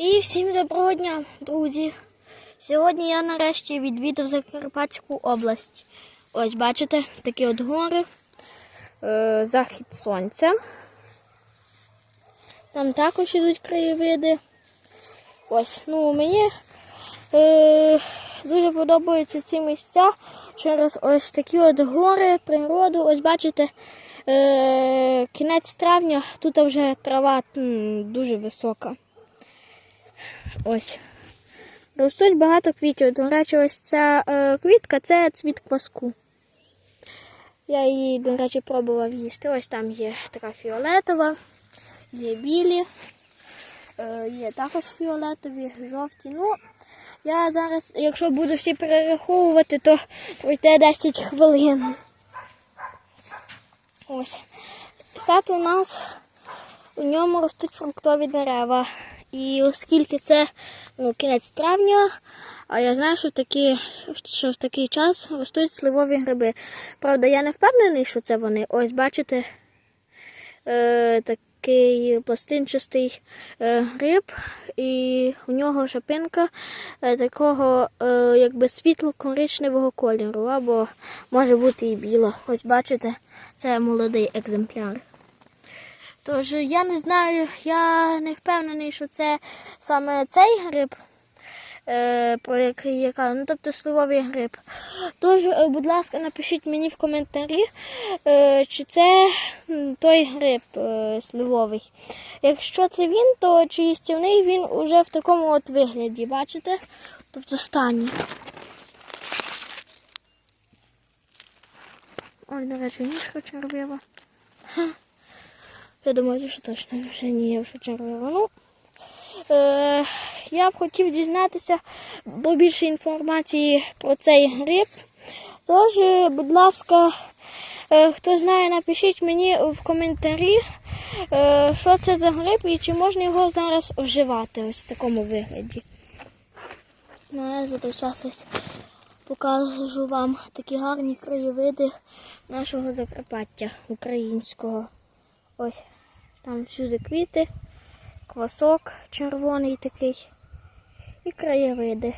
І всім доброго дня, друзі. Сьогодні я нарешті відвідав Закарпатську область. Ось бачите, такі от гори, е, захід сонця. Там також ідуть краєвиди. Ось, ну мені е, дуже подобаються ці місця через ось такі от гори, природу. Ось бачите, е, кінець травня, тут вже трава м, дуже висока. Ось. Ростуть багато квітів. До речі, ось ця е, квітка це цвіт кваску. Я її, до речі, пробував їсти. Ось там є така фіолетова, є білі, е, є також фіолетові, жовті. Ну, я зараз, якщо буду всі перераховувати, то пройде 10 хвилин. Ось. Сад у нас, у ньому ростуть фруктові дерева. І оскільки це ну, кінець травня, а я знаю, що, в такі, що в такий час ростуть сливові гриби. Правда, я не впевнений, що це вони. Ось бачите, е, такий пластинчастий е, гриб, і у нього шапинка е, такого е, якби світло-коричневого кольору, або може бути і біла. Ось бачите, це молодий екземпляр. Тож я не знаю, я не впевнений, що це саме цей гриб, е, про який я кажу, ну тобто сливовий гриб. Тож, е, будь ласка, напишіть мені в коментарі, е, чи це той гриб сливовий. Якщо це він, то чи їстівний він уже в такому от вигляді, бачите? Тобто стані. Ой, до речі, ніжка червива. Я думаю, що точно вже не є, що червива. Ну, е, я б хотів дізнатися побільше інформації про цей гриб. Тож, е, будь ласка, е, хто знає, напишіть мені в коментарі, е, що це за гриб і чи можна його зараз вживати ось в такому вигляді. Ну, я за той час ось покажу вам такі гарні краєвиди нашого Закарпаття українського. Ось там всюди квіти, квасок червоний такий і краєвиди.